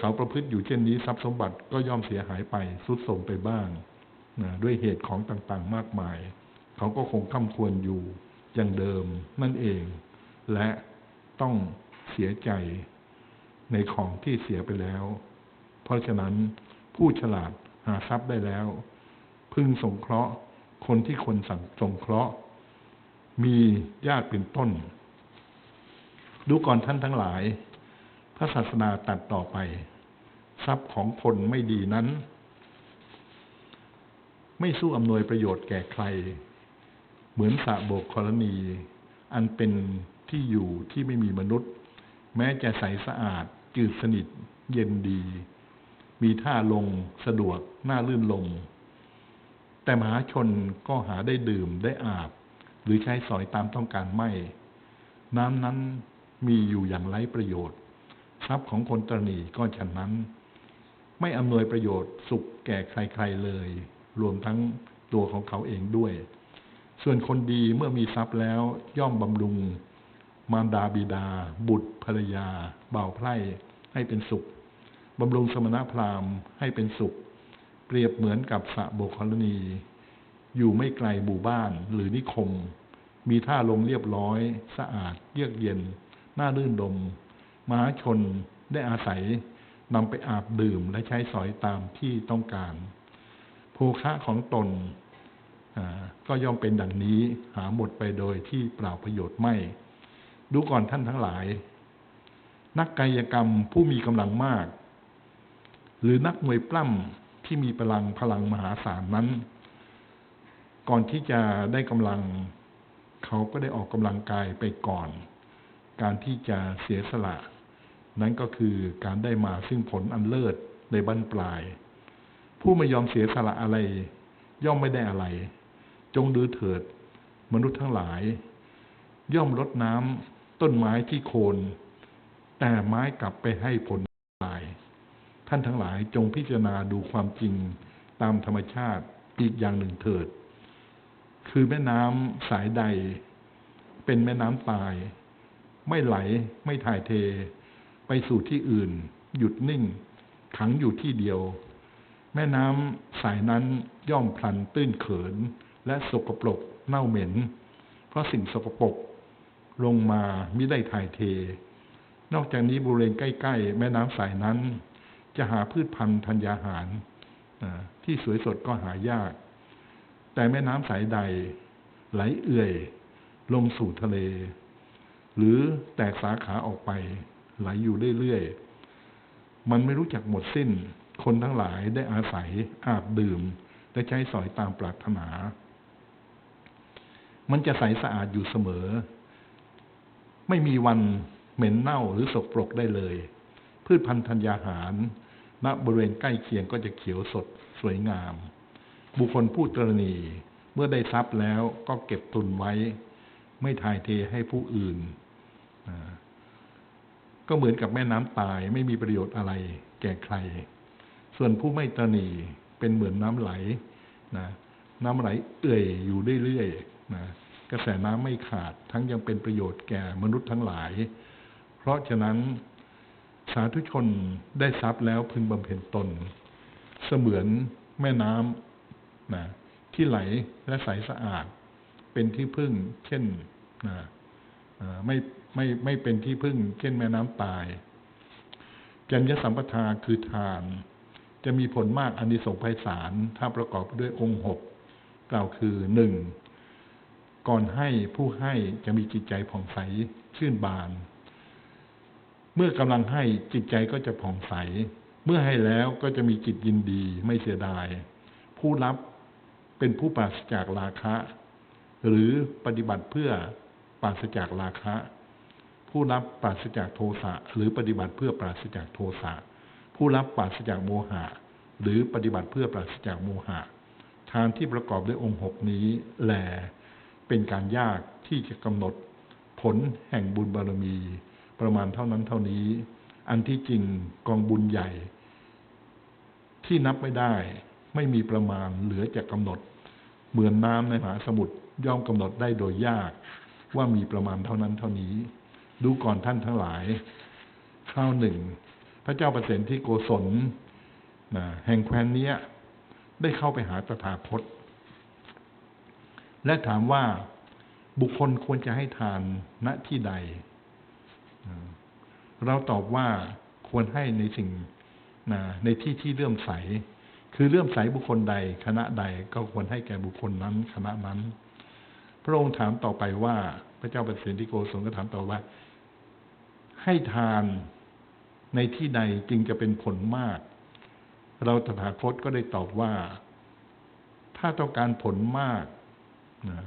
เขาประพฤติอยู่เช่นนี้ทรัพย์สมบัติก็ย่อมเสียหายไปทรุดโทมไปบ้างนะด้วยเหตุของต่างๆมากมาย เขาก็คงข้าควรอยู่อย่างเดิมนั่นเอง และต้องเสียใจในของที่เสียไปแล้ว เพราะฉะนั้นผู้ฉลาดหาทรัพย์ได้แล้ว พึงสงเคราะห์คนที่คนสั่งสงเคราะห์ มีญาติเป็นต้น ดูก่อนท่านทั้งหลาย พระศาสนาตัดต่อไป ทรัพย์ของคนไม่ดีนั้น ไม่สู้อำนวยประโยชน์แก่ใคร เหมือนสะโบกกรณี อันเป็นที่อยู่ที่ไม่มีมนุษย์ แม้จะใสสะอาด จืดสนิท เย็นดี มีท่าลงสะดวกน่าลื่นลมแต่มหาชนก็หาได้ดื่มได้อาบ หรือใช้สอยตามต้องการไม่ น้ำนั้นมีอยู่อย่างไร้ประโยชน์ ทรัพย์ของคนตรณีก็ฉะนั้น ไม่อำนวยประโยชน์สุขแก่ใครๆเลย รวมทั้งตัวของเขาเองด้วย ส่วนคนดีเมื่อมีทรัพย์แล้วย่อมบำรุง มารดาบิดา บุตรภรรยา เบ่าวไพร่ให้เป็นสุขบำรุงสมณพราหมณ์ให้เป็นสุข เปรียบเหมือนกับสะโบกคลณีอยู่ไม่ไกลหมู่บ้านหรือนิคม มีท่าลงเรียบร้อย สะอาด เยือกเย็น น่ารื่นดมมหาชนได้อาศัย นำไปอาบดื่มและใช้สอยตามที่ต้องการโภคะของตนก็ย่อมเป็นดังนี้หาหมดไปโดยที่เปล่าประโยชน์ไม่ ดูก่อนท่านทั้งหลาย นักกายกรรมผู้มีกำลังมาก หรือนักมวยปล้ำที่มีพลังพลังมหาศาลนั้น ก่อนที่จะได้กำลัง เขาก็ได้ออกกำลังกายไปก่อน การที่จะเสียสละ นั้นก็คือการได้มาซึ่งผลอันเลิศในบั้นปลาย ผู้ไม่ยอมเสียสละอะไร ย่อมไม่ได้อะไร จงดูเถิด มนุษย์ทั้งหลาย ย่อมลดน้ำต้นไม้ที่โคน แต่ไม้กลับไปให้ผลปลาย ท่านทั้งหลายจงพิจารณาดูความจริงตามธรรมชาติอีกอย่างหนึ่งเถิด คือแม่น้ำสายใด เป็นแม่น้ำตาย ไม่ไหลไม่ถ่ายเท ไปสู่ที่อื่น หยุดนิ่ง ขังอยู่ที่เดียว แม่น้ำสายนั้นย่อมพลันตื้นเขิน และสกปรกเน่าเหม็น เพราะสิ่งสกปรกลงมาม่ได้ถ่ายเท นอกจากนี้บริเวณใกล้ ๆ แม่น้ำสายนั้น จะหาพืชพันธุ์ธัญญาหาร ที่สวยสดก็หายาก แต่แม่น้ำสายใดไหลเอื่อย ลงสู่ทะเล หรือแตกสาขาออกไป ไหลอยู่เรื่อยๆ มันไม่รู้จักหมดสิ้น คนทั้งหลายได้อาศัยอาบดื่ม และใช้สอยตามปรารถนา มันจะใสสะอาดอยู่เสมอ ไม่มีวันเหม็นเน่าหรือสกปรกได้เลย พืชพันธุ์ธัญญาหารณบริเวณใกล้เคียงก็จะเขียวสดสวยงาม บุคคลผู้ตรณีเมื่อได้ทรัพย์แล้วก็เก็บตุนไว้ ไม่ทายเทให้ผู้อื่น ก็เหมือนกับแม่น้ำตายไม่มีประโยชน์อะไรแก่ใคร ส่วนผู้ไม่ตรณีเป็นเหมือนน้ำไหลนะน้ำไหลเอื่อยอยู่เรื่อยๆนะกระแสน้ำไม่ขาดทั้งยังเป็นประโยชน์แก่มนุษย์ทั้งหลาย เพราะฉะนั้นสาธุชนได้ทรัพย์แล้วพึงบำเพ็ญตน เสมือนแม่น้ำนะที่ไหลและใสสะอาด เป็นที่พึ่ง เช่นนะไม่ ไม่ไม่เป็นที่พึ่ง เช่นแม่น้ำตายแกนยสัมปทาคือทาน จะมีผลมากอันนี้สงไพศาลถ้าประกอบด้วยองค์หกกล่าวคือหนึ่งก่อนให้ผู้ให้จะมีจิตใจผ่องใสชื่นบาน เมื่อกำลังให้จิตใจก็จะผ่องใส เมื่อให้แล้วก็จะมีจิตยินดีไม่เสียดาย ผู้รับเป็นผู้ปราศจากราคะ หรือปฏิบัติเพื่อปราศจากราคะ ผู้รับปราศจากโทสะหรือปฏิบัติเพื่อปราศจากโทสะผู้รับปราศจากโมหะ หรือปฏิบัติเพื่อปราศจากโมหะทานที่ประกอบด้วยองค์หกนี้แหลเป็นการยากที่จะกำหนดผลแห่งบุญบารมี ประมาณเท่านั้นเท่านี้ อันที่จริงกองบุญใหญ่ ที่นับไม่ได้ไม่มีประมาณเหลือจะกำหนด เหมือนน้ำในมหาสมุทรย่อมกำหนดได้โดยยากว่ามีประมาณเท่านั้นเท่านี้ ดูก่อนท่านทั้งหลายข้าวหนึ่ง พระเจ้าประเสนที่โกศลนะแห่งแคว้นเนี้ยได้เข้าไปหาตถาคต และถามว่าบุคคลควรจะให้ทานณที่ใด เราตอบว่าควรให้ในสิ่งนะในที่ที่เลื่อมใส คือเลื่อมใสบุคคลใด คณะใดก็ควรให้แก่บุคคลนั้น คณะนั้น พระองค์ถามต่อไปว่า พระเจ้าประสิทธิโกศลก็ถามต่อว่า ให้ทานในที่ใดจึงจะเป็นผลมาก เราตถาคตก็ได้ตอบว่า ถ้าต้องการผลมากนะ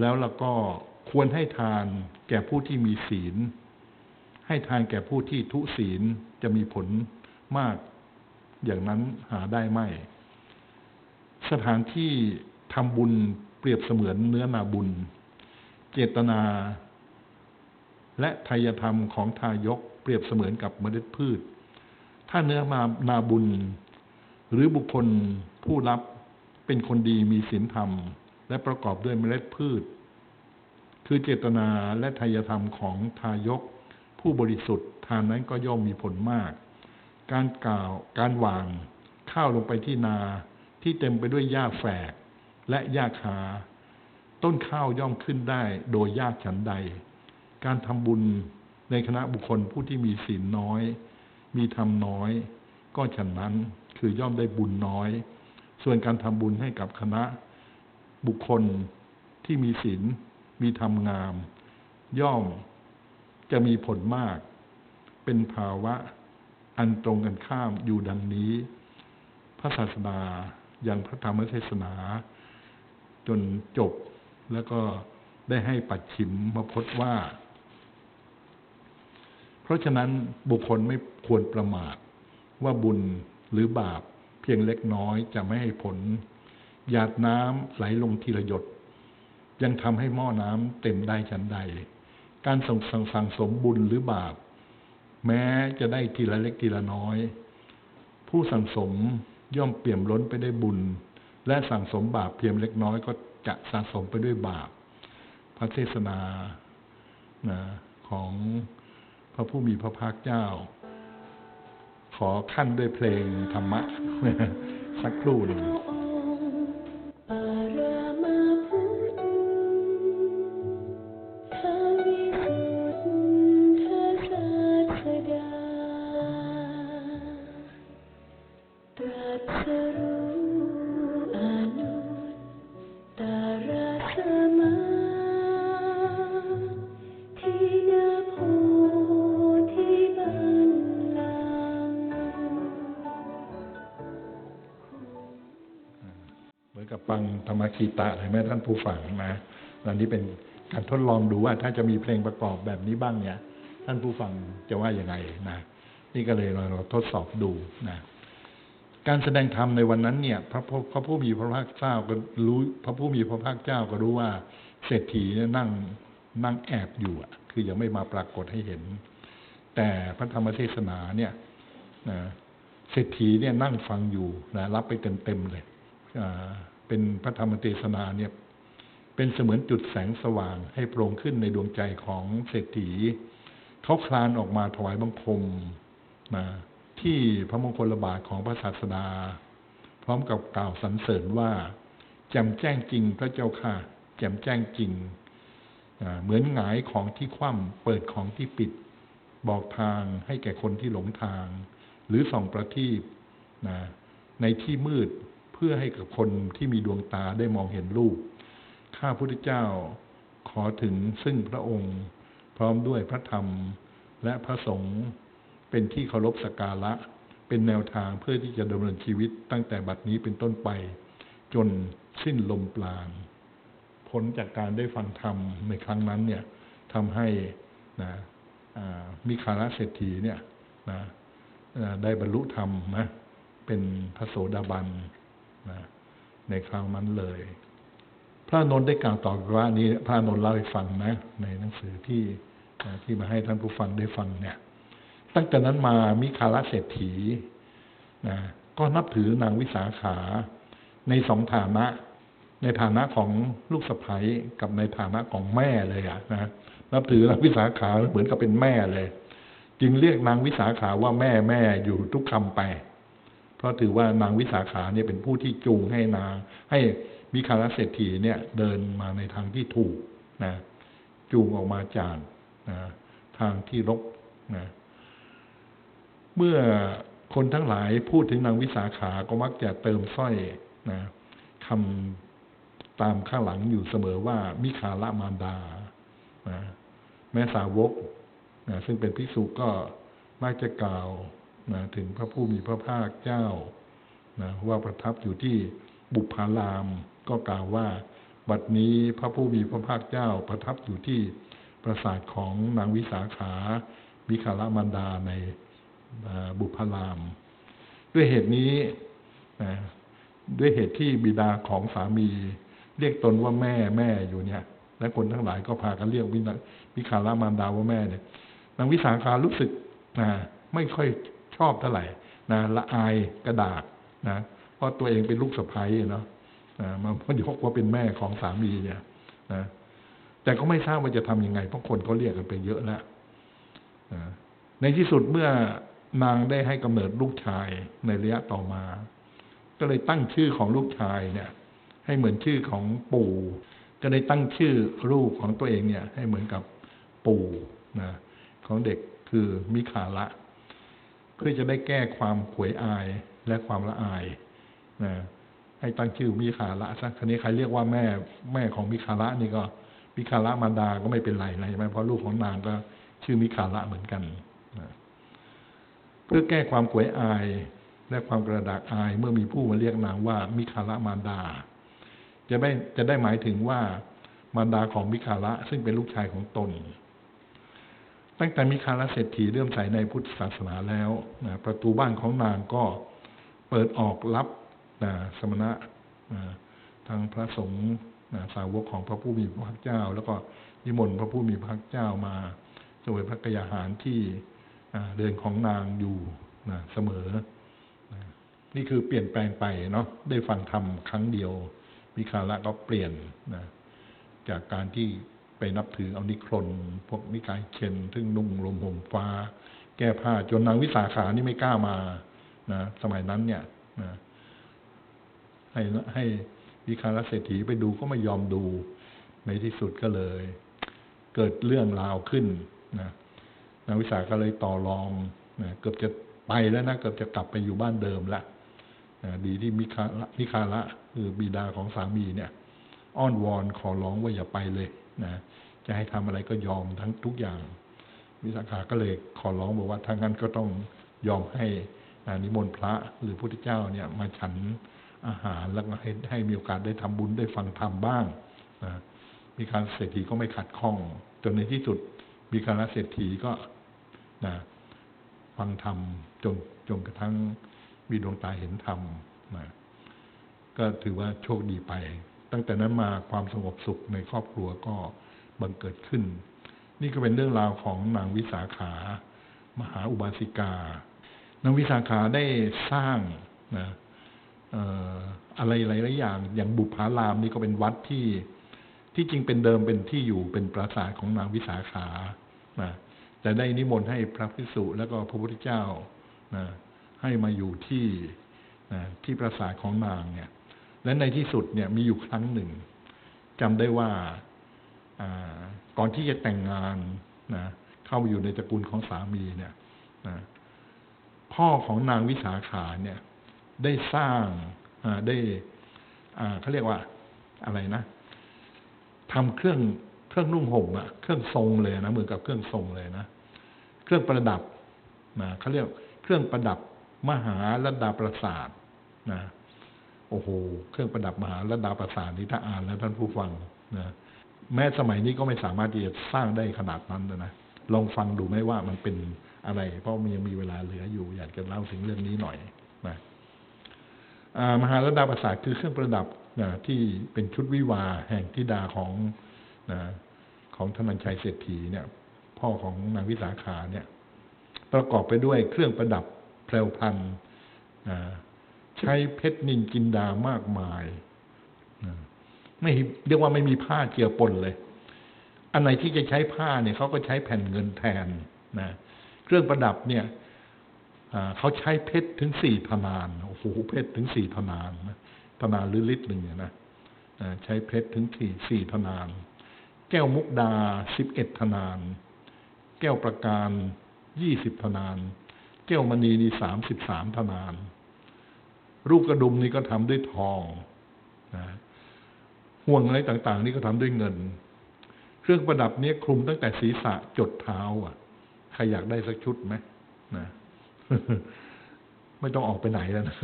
แล้วเราก็ควรให้ทานแก่ผู้ที่มีศีล ให้ทานแก่ผู้ที่ทุศีลจะมีผลมาก อย่างนั้นหาได้ไหมสถานที่ทำบุญเปรียบเสมือนเนื้อนาบุญ เจตนา และทายธรรมของทายกเปรียบเสมือนกับเมล็ดพืช ถ้าเนื้อมานาบุญ หรือบุคคลผู้รับเป็นคนดีมีศีลธรรม และประกอบด้วยเมล็ดพืช คือเจตนาและทายธรรมของทายก ผู้บริสุทธิ์ทานนั้นก็ย่อมมีผลมาก การกล่าวการวางข้าวลงไปที่นาที่เต็มไปด้วยหญ้าแฝกและหญ้าคา ต้นข้าวย่อมขึ้นได้โดยยากฉันใด การทำบุญในคณะบุคคลผู้ที่มีศีลน้อย มีธรรมน้อย ก็ฉันนั้นคือย่อมได้บุญน้อย ส่วนการทำบุญให้กับคณะบุคคลที่มีศีลมีธรรมงาม ย่อมจะมีผลมาก เป็นภาวะอันตรงกันข้ามอยู่ดังนี้ พระศาสดาอยังพระธรรมเทศนา จนจบแล้วก็ได้ให้ปัดฉิมมาพจน์ว่า เพราะฉะนั้นบุคคลไม่ควรประมาทว่าบุญหรือบาปเพียงเล็กน้อยจะไม่ให้ผล หยาดน้ำไหลลงทีละหยด ยังทำให้หม้อน้ำเต็มได้ฉันใด การส่งสั่งสั่งสมบุญหรือบาป แม้จะได้ทีละเล็กทีละน้อย ผู้สั่งสมย่อมเปี่ยมล้นไปได้บุญ และสั่งสมบาปเพียงเล็กน้อยก็จะสะสมไปด้วยบาป พระเทศนานะของ พระผู้มีพระภาคเจ้า ขอขั้นด้วยเพลงธรรมะ สักครู่หนึ่ง อนกับฟังธรรมคีตะเลยไหมท่านผู้ฟังนะอันนี้เป็นการทดลองดูว่า ถ้าจะมีเพลงประกอบแบบนี้บ้างเนี่ย ท่านผู้ฟังจะว่ายังไงนะนี่ก็เลยเราทดสอบดูนะการแสดงธรรมในวันนั้นเนี่ย พระพระผู้มีพระภาคเจ้าก็รู้ พระผู้มีพระภาคเจ้าก็รู้ว่า เศรษฐีเนี่ยนั่งนั่งแอบอยู่อะคือยังไม่มาปรากฏให้เห็น แต่พระธรรมเทศนาเนี่ยนะเศรษฐีเนี่ยนั่งฟังอยู่นะรับไปเต็มๆเลย เป็นพระธรรมเทศนาเนี่ยเป็นเสมือนจุดแสงสว่างให้โปร่งขึ้นในดวงใจของเศรษฐีเขาคลานออกมาถวายบังคมนะที่พระมงคลบาทของพระศาสดา พร้อมกับกล่าวสรรเสริญว่า แจ่มแจ้งจริงพระเจ้าค่ะ แจ่มแจ้งจริง เหมือนหงายของที่คว่ำเปิดของที่ปิด บอกทางให้แก่คนที่หลงทาง หรือส่องประทีปนะในที่มืด พื่อให้กับคนที่มีดวงตาได้มองเห็นรูป ข้าพุทธเจ้าขอถึงซึ่งพระองค์ พร้อมด้วยพระธรรมและพระสงฆ์เป็นที่เคารพสักการะ เป็นแนวทางเพื่อที่จะดำเนินชีวิตตั้งแต่บัดนี้เป็นต้นไป จนสิ้นลมปราณผลจากการได้ฟังธรรมในครั้งนั้นเนี่ยทำให้นะมิคาระเศรษฐีเนี่ยนะได้บรรลุธรรมนะเป็นพระโสดาบัน นะในคราวนั้นเลย พระนนท์ได้กล่าวต่อว่านี้พระนนท์เล่าให้ฟังนะ ในหนังสือที่ที่มาให้ท่านผู้ฟังได้ฟังเนี่ย ตั้งแต่นั้นมามิคาระเศรษฐีนะก็นับถือนางวิสาขาในสองฐานะ ในฐานะของลูกสะใภ้กับในฐานะของแม่เลยอะนะนับถือนางวิสาขาเหมือนกับเป็นแม่เลย จึงเรียกนางวิสาขาว่าแม่แม่อยู่ทุกคำไป เพราะถือว่านางวิสาขาเนี่ยเป็นผู้ที่จูงให้นางให้มิคาลเศรษฐีเนี่ยเดินมาในทางที่ถูกนะจูงออกมาจากนะทางที่รกนะเมื่อคนทั้งหลายพูดถึงนางวิสาขาก็มักจะเติมสร้อยนะคำตามข้างหลังอยู่เสมอว่ามิคาละมารดานะแม้สาวกนะซึ่งเป็นภิกษุก็มักจะกล่าว นะถึงพระผู้มีพระภาคเจ้านะว่าประทับอยู่ที่บุพารามก็กล่าวว่า บัดนี้พระผู้มีพระภาคเจ้าประทับอยู่ที่ปราสาทของนางวิสาขามิคาลมารดาในบุพาราม ด้วยเหตุนี้นะด้วยเหตุที่บิดาของสามี เรียกตนว่าแม่แม่อยู่เนี่ย และคนทั้งหลายก็พากันเรียกวินาวิคาลามารดาว่าแม่เนี่ยนางวิสาขารู้สึกนะไม่ค่อย ชอบเท่าไหร่นะละอายกระดากนะเพราะตัวเองเป็นลูกสะใภ้เนาะนะมาพยกว่าเป็นแม่ของสามีเนี่ยนะแต่ก็ไม่ทราบว่าจะทํำยังไงเพราะคนเขาเรียกกันไปเยอะแล้วนะในที่สุดเมื่อนางได้ให้กำเนิดลูกชายในระยะต่อมา ก็เลยตั้งชื่อของลูกชายเนี่ย ให้เหมือนชื่อของปู่ ก็เลยตั้งชื่อลูกของตัวเองเนี่ย ให้เหมือนกับปู่นะของเด็กคือมิคาละ เพื่อจะได้แก้ความขวยอายและความละอายนะให้ตั้งชื่อมิคาละสักครนี้ใครเรียกว่าแม่แม่ของมิคาละนี่ก็มิคาละมารดาก็ไม่เป็นไรอะไรใช่ไหมเพราะลูกของนางก็ชื่อมิคาละเหมือนกันนะเพื่อแก้ความขวยอายและความกระดากอายเมื่อมีผู้มาเรียกนางว่ามิคาละมารดา จะได้จะได้หมายถึงว่ามารดาของมิคาละซึ่งเป็นลูกชายของตน ตั้งแต่มิคาละเศรษฐีเริ่มใส่ในพุทธศาสนาแล้วนะประตูบ้านของนางก็เปิดออกรับนะสมณะนะทางพระสงฆ์นะสาวกของพระผู้มีพระภาคเจ้า แล้วก็นิมนต์พระผู้มีพระภาคเจ้ามาสวยพระกยาหารที่เดินของนางอยู่นะเสมอนะนี่คือเปลี่ยนแปลงไปเนาะได้ฟังธรรมครั้งเดียวมิคาละก็เปลี่ยนนะจากการที่ นับถือเอานิครนพวกนิกายเคนซึ่งนุ่งลมห่มฟ้า แก้ผ้าจนนางวิสาขานี่ไม่กล้ามานะสมัยนั้นเนี่ยนะให้ให้มิคาละเศรษฐีไปดูก็ไม่ยอมดู ในที่สุดก็เลย เกิดเรื่องราวขึ้นนะนางวิสาก็เลยต่อรองนะเกือบจะไปแล้วนะเกือบจะกลับไปอยู่บ้านเดิมละนะดีที่มิคาละมิคาละคือบิดาของสามีเนี่ย อ้อนวอนขอร้องว่าอย่าไปเลย นะจะให้ทำอะไรก็ยอมทั้งทุกอย่าง วิสาขาก็เลยขอร้องบอกว่าถ้างั้นก็ต้องยอมให้นิมนต์พระหรือพระพุทธเจ้าเนี่ยมาฉันอาหารแล้วก็ให้ให้มีโอกาสได้ทำบุญได้ฟังธรรมบ้างนะมีการเศรษฐีก็ไม่ขัดข้องจนในที่สุด มีการเศรษฐีก็นะฟังธรรมจนจนกระทั่งมีดวงตาเห็นธรรมนะก็ถือว่าโชคดีไป ตั้งแต่นั้นมาความสงบสุขในครอบครัวก็บังเกิดขึ้น นี่ก็เป็นเรื่องราวของนางวิสาขามหาอุบาสิกานางวิสาขาได้สร้างนะอะไรหลายๆอย่าง อย่างบุพารามนี่ก็เป็นวัดที่ที่จริงเป็นเดิมเป็นที่อยู่เป็นปราสาทของนางวิสาขานะแต่ได้นิมนต์ให้พระภิกษุแล้วก็พระพุทธเจ้านะให้มาอยู่ที่นะที่ปราสาทของนางเนี่ย และในที่สุดเนี่ยมีอยู่ครั้งหนึ่งจำได้ว่าก่อนที่จะแต่งงานนะเข้าอยู่ในตระกูลของสามีเนี่ยนะพ่อของนางวิสาขาเนี่ย ได้สร้างได้เขาเรียกว่าอะไรนะทำเครื่องเครื่องนุ่งห่มอะเครื่องทรงเลยนะเหมือนกับเครื่องทรงเลยนะเครื่องประดับนะเขาเรียกเครื่องประดับมหาลดาประสาทนะ โอ้โห เครื่องประดับมหาลดาประสาทนี้ถ้าอ่านแล้วท่านผู้ฟังนะแม้สมัยนี้ก็ไม่สามารถที่จะสร้างได้ขนาดนั้นนะลองฟังดูไหมว่ามันเป็นอะไร เพราะมันยังมีเวลาเหลืออยู่ อยากจะเล่าถึงเรื่องนี้หน่อยนะมหาลดาประสาทคือเครื่องประดับนะที่เป็นชุดวิวาแห่งทิดาของนะของธนัญชัยเศรษฐีเนี่ย พ่อของนางวิสาขาเนี่ย ประกอบไปด้วยเครื่องประดับแพรวพันนะ ใช้เพชรนินกินดามากมายไม่เรียกว่าไม่มีผ้าเกี่ยวปนเลย อันไหนที่จะใช้ผ้าเนี่ยเขาก็ใช้แผ่นเงินแทนนะเครื่องประดับเนี่ยเขาใช้เพชรถึงสี่ธนานโอ้โหเพชรถึงสี่ธนานนะธนานหรือลิตรหนึ่งเนี่ยนะใช้เพชรถึงสี่สี่ธนาน แก้วมุกดาสิบเอ็ดธนาน แก้วประการยี่สิบธนาน แก้วมณีนี่สามสิบสามธนาน รูปกระดุมนี่ก็ทำด้วยทองนะห่วงอะไรต่าง ๆ นี่ก็ทำด้วยเงิน เครื่องประดับเนี้คลุมตั้งแต่ศีรษะจดเท้า อะ ใครอยากได้สักชุดไหมนะไม่ต้องออกไปไหนแล้วนะ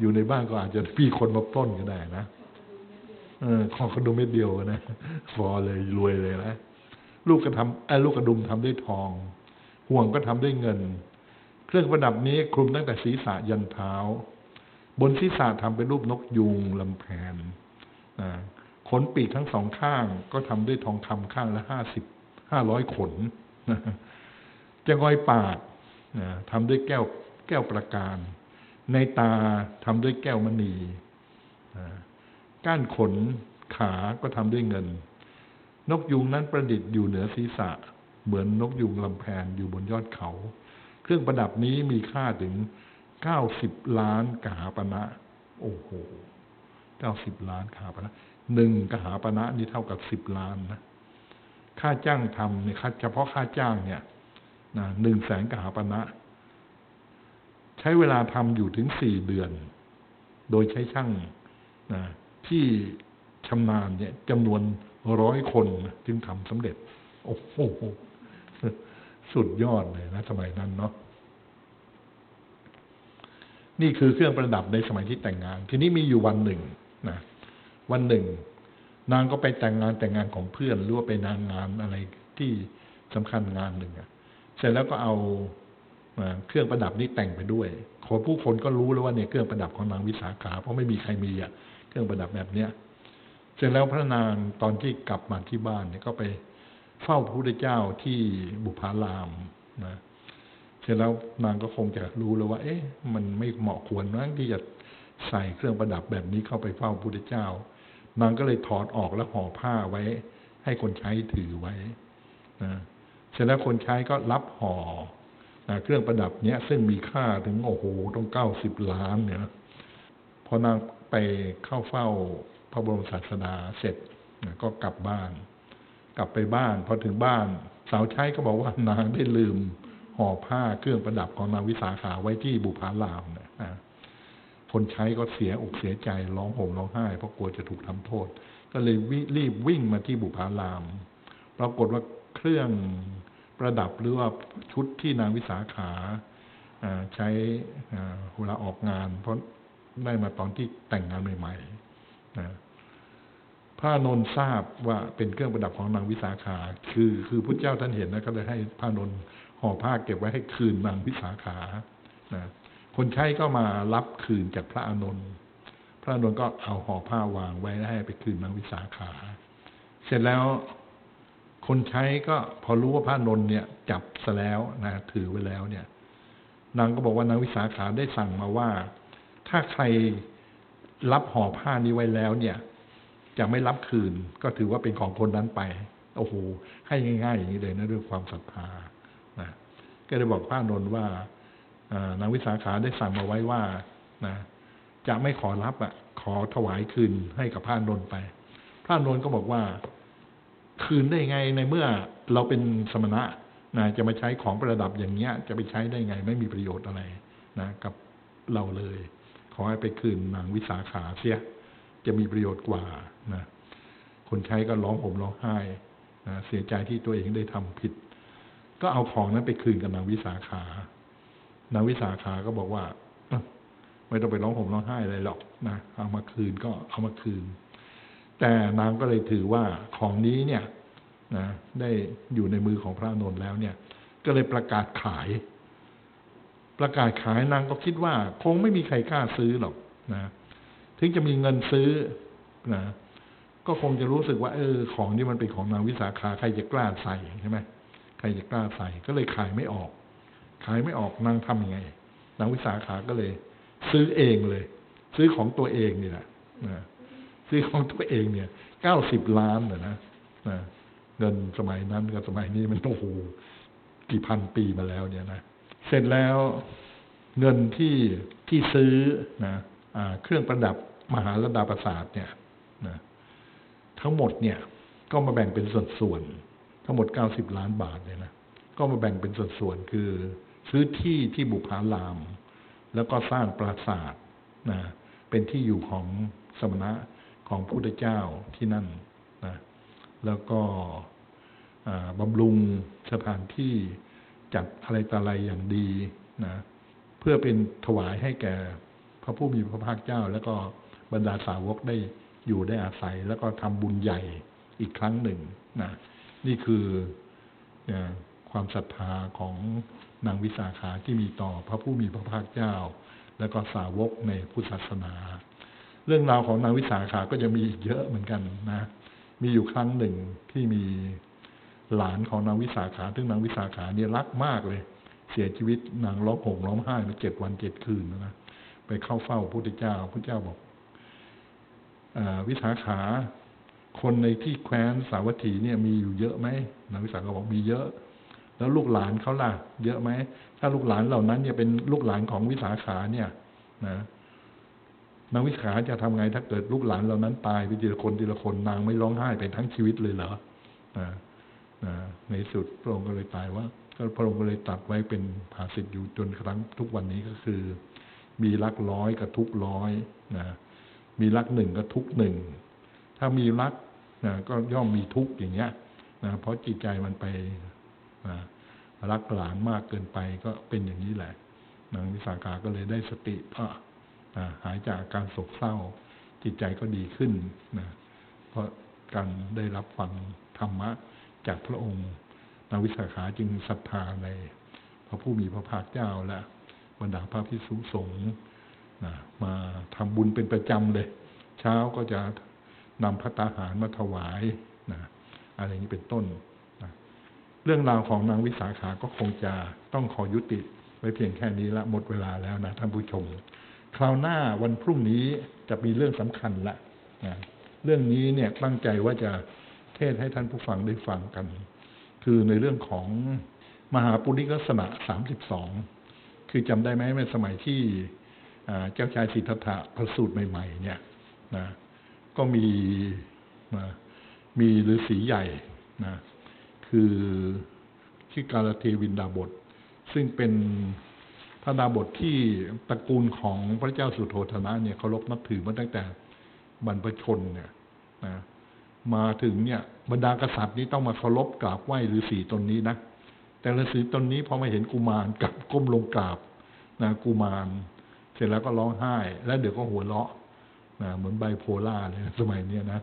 อยู่ในบ้านก็อาจจะพี่คนมาปล้นก็ได้นะเออขอกระดุมเม็ดเดียวนะพอเลยรวยเลยนะลูกกระทำไอ้ลูกกระดุมทำด้วยทอง ห่วงก็ทำด้วยเงิน เครื่องประดับนี้คลุมตั้งแต่ศีรษะยันเท้า บนศีรษะทำเป็นรูปนกยูงลำแพนนะขนปีกทั้งสองข้างก็ทำด้วยทองคำข้างละห้าสิบห้าร้อยขนนะจะงอยปากนะทำด้วยแก้วแก้วประการ ในตาทำด้วยแก้วมณีนะก้านขนขาก็ทำด้วยเงิน นกยูงนั้นประดิษฐ์อยู่เหนือศีรษะ เหมือนนกยูงลำแพนอยู่บนยอดเขา เครื่องประดับนี้มีค่าถึง เก้าสิบล้านกหาปณะโอ้โหเก้าสิบล้านกหาปณะหนึ่งกหาปณะนี่เท่ากับสิบล้านนะค่าจ้างทำเนี่ยค่าเฉพาะค่าจ้างเนี่ยนะหนึ่งแสนกหาปณะ ใช้เวลาทำอยู่ถึงสี่เดือน โดยใช้ช่างนะที่ชำนาญเนี่ยจำนวนร้อยคนจึงทำสำเร็จ โอ้โหสุดยอดเลยนะสมัยนั้นเนาะ นี่คือเครื่องประดับในสมัยที่แต่งงาน ทีนี้มีอยู่วันหนึ่งนะวันหนึ่ง นางก็ไปแต่งงานแต่งงานของเพื่อนหรือว่าไปนางงานอะไรที่สำคัญงานหนึ่งอะเสร็จแล้วก็เอาเครื่องประดับนี้แต่งไปด้วยขอผู้คนก็รู้แล้วว่าเนี่ยเครื่องประดับของนางวิสาขา เพราะไม่มีใครมีอะเครื่องประดับแบบเนี้ยเสร็จแล้วพระนางตอนที่กลับมาที่บ้านเนี่ยก็ไปเฝ้าพระพุทธเจ้าที่บุพารามนะ เสร็จแล้วนางก็คงจะรู้แล้วว่า เอ๊ะ มันไม่เหมาะควรนะที่จะใส่เครื่องประดับแบบนี้เข้าไปเฝ้าพระพุทธเจ้า นางก็เลยถอดออกแล้วห่อผ้าไว้ ให้คนใช้ถือไว้นะเสร็จแล้วคนใช้ก็รับห่อนะเครื่องประดับเนี้ยซึ่งมีค่าถึงโอ้โหต้องเก้าสิบล้านเนี่ยพอนางไปเข้าเฝ้าพระบรมศาสดาเสร็จนะก็กลับบ้าน กลับไปบ้านพอถึงบ้าน สาวใช้ก็บอกว่านางได้ลืม ห่อผ้าเครื่องประดับของนางวิสาขาไว้ที่บุพารามเนี่ยคนใช้ก็เสียอกเสียใจร้องห่มร้องไห้ เพราะกลัวจะถูกทำโทษ ก็เลยรีบวิ่งมาที่บุพารามปรากฏว่าเครื่องประดับหรือว่าชุดที่นางวิสาขาใช้เวลาออกงาน เพราะได้มาตอนที่แต่งงานใหม่ๆนะพระนนทราบว่าเป็นเครื่องประดับของนางวิสาขา คือ คือพระเจ้าท่านเห็นนะก็เลยให้พระนน ห่อผ้าเก็บไว้ให้คืนนางวิสาขานะคนใช้ก็มารับคืนจากพระอานนท์พระอานนท์ก็เอาห่อผ้าวางไว้ให้ไปคืนนางวิสาขา เสร็จแล้วคนใช้ก็พอรู้ว่าพระอนนท์เนี่ย จับซะแล้วนะถือไว้แล้วเนี่ย นางก็บอกว่านางวิสาขาได้สั่งมาว่า ถ้าใครรับห่อผ้านี้ไว้แล้วเนี่ย จะไม่รับคืนก็ถือว่าเป็นของคนนั้นไป โอ้โหให้ง่ายๆอย่างนี้เลยนะด้วยความศรัทธา นะก็เลยบอกพระอานนท์ว่านางวิสาขาได้สั่งมาไว้ว่านะจะไม่ขอรับอะ ขอถวายคืนให้กับพระอานนท์ไป พระอานนท์ก็บอกว่าคืนได้ไงในเมื่อเราเป็นสมณะนะจะมาใช้ของประดับอย่างเงี้ย จะไปใช้ได้ไง ไม่มีประโยชน์อะไรนะกับเราเลย ขอให้ไปคืนนางวิสาขาเสีย จะมีประโยชน์กว่านะคนใช้ก็ร้องห่มร้องไห้นะเสียใจที่ตัวเองได้ทำผิด ก็เอาของนั้นไปคืนกับนางวิสาขานางวิสาขาก็บอกว่าไม่ต้องไปร้องห่มร้องไห้อะไรหรอกนะเอามาคืนก็เอามาคืน แต่นางก็เลยถือว่าของนี้เนี่ยนะได้อยู่ในมือของพระนนท์แล้วเนี่ย ก็เลยประกาศขาย ประกาศขายนางก็คิดว่า คงไม่มีใครกล้าซื้อหรอกนะถึงจะมีเงินซื้อนะก็คงจะรู้สึกว่า เออ ของนี่มันเป็นของนางวิสาขาใครจะกล้าใส่ใช่ไหม รจะกล้าใส่ก็เลยขายไม่ออก ขายไม่ออกนางทำยังไงนางวิสาขาก็เลย ซื้อเองเลย ซื้อของตัวเองนี่แหละซื้อของตัวเองเนี่ยเก้าสิบล้านนะนะนะเงินสมัยนั้นกับสมัยนี้มันโอ้โหกี่พันปีมาแล้วเนี่ยนะเสร็จแล้วเงินที่ที่ซื้อนะอ่าเครื่องประดับมหาลดาประสาทเนี่ยนะทั้งหมดเนี่ย ก็มาแบ่งเป็นส่วนๆ ทั้งหมดเก้าสิบล้านบาทเนี่ยนะ ก็มาแบ่งเป็นส่วนๆคือ ซื้อที่ที่บุพาราม แล้วก็สร้างปราสาทนะเป็นที่อยู่ของสมณะของพุทธเจ้าที่นั่นนะแล้วก็บำรุงสถานที่จัดอะไรต่ออะไรอย่างดีนะเพื่อเป็นถวายให้แก่พระผู้มีพระภาคเจ้า แล้วก็บรรดาสาวกได้อยู่ได้อาศัย แล้วก็ทำบุญใหญ่อีกครั้งหนึ่งนะ นี่คือความศรัทธาของนางวิสาขาที่มีต่อพระผู้มีพระภาคเจ้า แล้วก็สาวกในพุทธศาสนา เรื่องราวของนางวิสาขาก็จะมีอีกเยอะเหมือนกันนะ มีอยู่ครั้งหนึ่งที่มีหลานของนางวิสาขา ซึ่งนางวิสาขาเนี่ยรักมากเลย เสียชีวิตนางร้องห่มร้องไห้มาเจ็ดวันเจ็ดคืนนะไปเข้าเฝ้าพระพุทธเจ้าพระพุทธเจ้าบอกอวิสาขา คนในที่แคว้นสาวัตถีเนี่ยมีอยู่เยอะไหมนางวิสาขาบอกมีเยอะ แล้วลูกหลานเขาล่ะ เยอะไหม ถ้าลูกหลานเหล่านั้นเนี่ยเป็นลูกหลานของวิสาขาเนี่ยนะนางวิสาขาจะทำไงถ้าเกิดลูกหลานเหล่านั้นตายไปทีละคนทีละคนนางไม่ร้องไห้ไปทั้งชีวิตเลยเหรอนะนะในสุดพระองค์ก็เลยตายว่าก็พระองค์ก็เลยตัดไว้เป็นภาษิตอยู่จนกระทั่งทุกวันนี้ก็คือ มีรักร้อยกับทุกร้อยนะมีรักหนึ่งกับทุกหนึ่งถ้ามีรัก นะก็ย่อมมีทุกข์อย่างเงี้ยนะเพราะจิตใจมันไปนะรักหลานมากเกินไปก็เป็นอย่างนี้แหละนางวิสาขาก็เลยได้สติก็นะหายจากอาการโศกเศร้า จิตใจก็ดีขึ้นนะเพราะการได้รับฟังธรรมะจากพระองค์นางวิสาขาจึงศรัทธาในพระผู้มีพระภาคเจ้าและบรรดาพระพิสุสงฆ์นะมาทำบุญเป็นประจำเลย เช้าก็จะ นำพระตาหารมาถวายนะอะไรอย่างนี้เป็นต้นนะเรื่องราวของนางวิสาขาก็คงจะต้องขอยุติไว้เพียงแค่นี้ละหมดเวลาแล้วนะท่านผู้ชม คราวหน้าวันพรุ่งนี้จะมีเรื่องสำคัญละนะเรื่องนี้เนี่ยตั้งใจว่าจะเทศให้ท่านผู้ฟังได้ฟังกัน คือในเรื่องของมหาปุริลักษณะสามสิบสองคือจำได้ไหมในสมัยที่เจ้าชายสิทธัตถะประสูติใหม่ ๆ เนี่ยนะ ก็มีนะมีฤาษีใหญ่นะคือชื่อกาลเทวินดาบท ซึ่งเป็นพระดาบทที่ตระกูลของพระเจ้าสุโธธนะเนี่ยเคารพนับถือมาตั้งแต่บรรพชนเนี่ยนะมาถึงเนี่ยบรรดากษัตริย์นี้ต้องมาเคารพกราบไหว้ฤาษีตนนี้นะแต่ฤาษีตนนี้พอมาเห็นกุมารกับก้มลงกราบนะกุมาร เสร็จแล้วก็ร้องไห้ แล้วเดี๋ยวก็หัวเราะ เหมือนไบโพล่าเลยสมัยเนี้ยนะ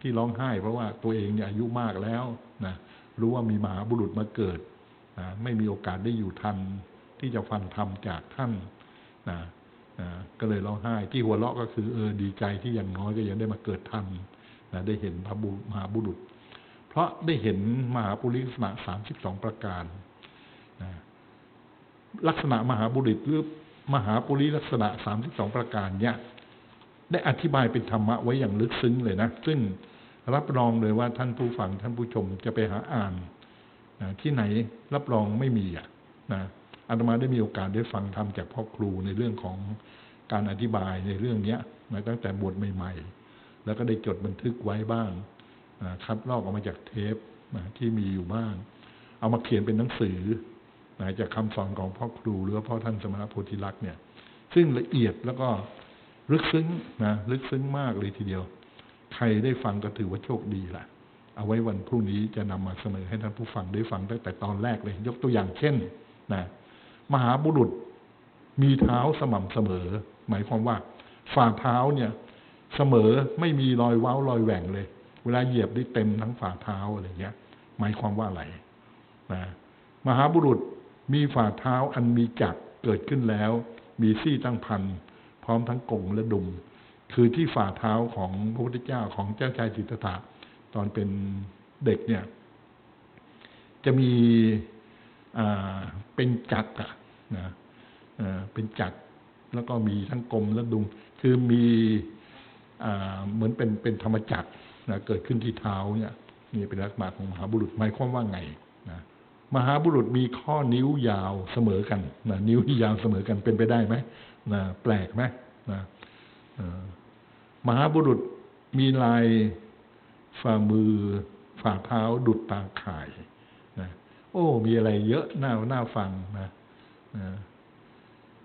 ที่ร้องไห้เพราะว่าตัวเองเนี่ยอายุมากแล้วนะรู้ว่ามีมหาบุรุษมาเกิดนะไม่มีโอกาสได้อยู่ทัน ที่จะฟังธรรมจากท่านนะนะก็เลยร้องไห้ที่หัวเราะก็คือเออดีใจที่อย่างน้อยก็ยังได้มาเกิดทันนะได้เห็นพระบุมหาบุรุษ เพราะได้เห็นมหาปุริลักษณะสามสิบสองประการนะลักษณะมหาบุรุษหรือมหาปุริลักษณะสามสิบสองประการเนี่ย ได้อธิบายเป็นธรรมะไว้อย่างลึกซึ้งเลยนะ ซึ่งรับรองเลยว่าท่านผู้ฟังท่านผู้ชมจะไปหาอ่านนะที่ไหนรับรองไม่มีอะนะอาตมาได้มีโอกาสได้ฟังธรรมจากพ่อครูในเรื่องของการอธิบายในเรื่องเนี้ยมาตั้งแต่บทใหม่ ๆ แล้วก็ได้จดบันทึกไว้บ้างนะคัดลอกออกมาจากเทปนะที่มีอยู่บ้าง เอามาเขียนเป็นหนังสือนะจากคำสอนของพ่อครูหรือว่าพ่อท่านสมณโพธิลักษณ์เนี่ย ซึ่งละเอียดแล้วก็ ลึกซึ้งนะลึกซึ้งมากเลยทีเดียว ใครได้ฟังก็ถือว่าโชคดีละเอาไว้วันพรุ่งนี้จะนำมาเสนอให้ท่านผู้ฟังได้ฟังตั้งแต่ตอนแรกเลย ยกตัวอย่างเช่นนะมหาบุรุษมีเท้าสม่ำเสมอ หมายความว่าฝ่าเท้าเนี่ย เสมอไม่มีรอยเว้ารอยแหว่งเลย เวลาเหยียบได้เต็มทั้งฝ่าเท้าอะไรเงี้ย หมายความว่าอะไรนะมหาบุรุษมีฝ่าเท้าอันมีจักเกิดขึ้นแล้ว มีซี่ตั้งพัน พร้อมทั้งกงและดุม คือที่ฝ่าเท้าของพระพุทธเจ้าของเจ้าชายสิทธัตถะตอนเป็นเด็กเนี่ย จะมีเป็นจักรนะเป็นจักรแล้วก็มีทั้งกลมและดุม คือมีอเหมือนเป็นเป็นธรรมจักรนะเกิดขึ้นที่เท้าเนี่ยนี่เป็นลักษณะของมหาบุรุษหมายความว่าไงนะมหาบุรุษมีข้อนิ้วยาวเสมอกันนะนิ้วที่ยาวเสมอกันเป็นไปได้ไหม นะแปลกไหมนะมหาบุรุษมีลายฝ่ามือฝ่าเท้าดุดตาข่ายนะโอ้ มีอะไรเยอะน่าน่าฟังนะนะ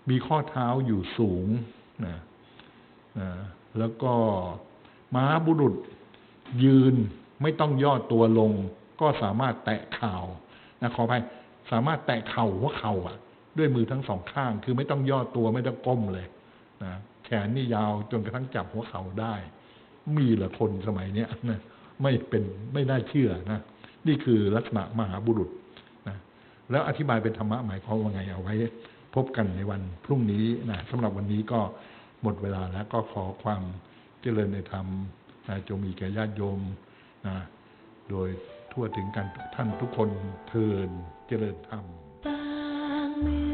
มีข้อเท้าอยู่สูงนะนะแล้วก็มหาบุรุษยืนไม่ต้องย่อตัวลง ก็สามารถแตะเข่านะขออภัยสามารถแตะเข่าหัวเข่าอะ ด้วยมือทั้งสองข้าง คือไม่ต้องย่อตัวไม่ต้องก้มเลยนะแขนนี่ยาวจนกระทั่งจับหัวเข่าได้ มีเหรอคนสมัยเนี้ยนะไม่เป็นไม่น่าเชื่อนะนี่คือลักษณะมหาบุรุษนะแล้วอธิบายเป็นธรรมะหมายความว่าไงเอาไว้ พบกันในวันพรุ่งนี้นะสำหรับวันนี้ก็หมดเวลาแล้วก็ขอความเจริญในธรรมนะจงมีแก่ญาติโยมนะโดยทั่วถึงกันทุกท่านทุกคนเทินเจริญธรรม บางเมื่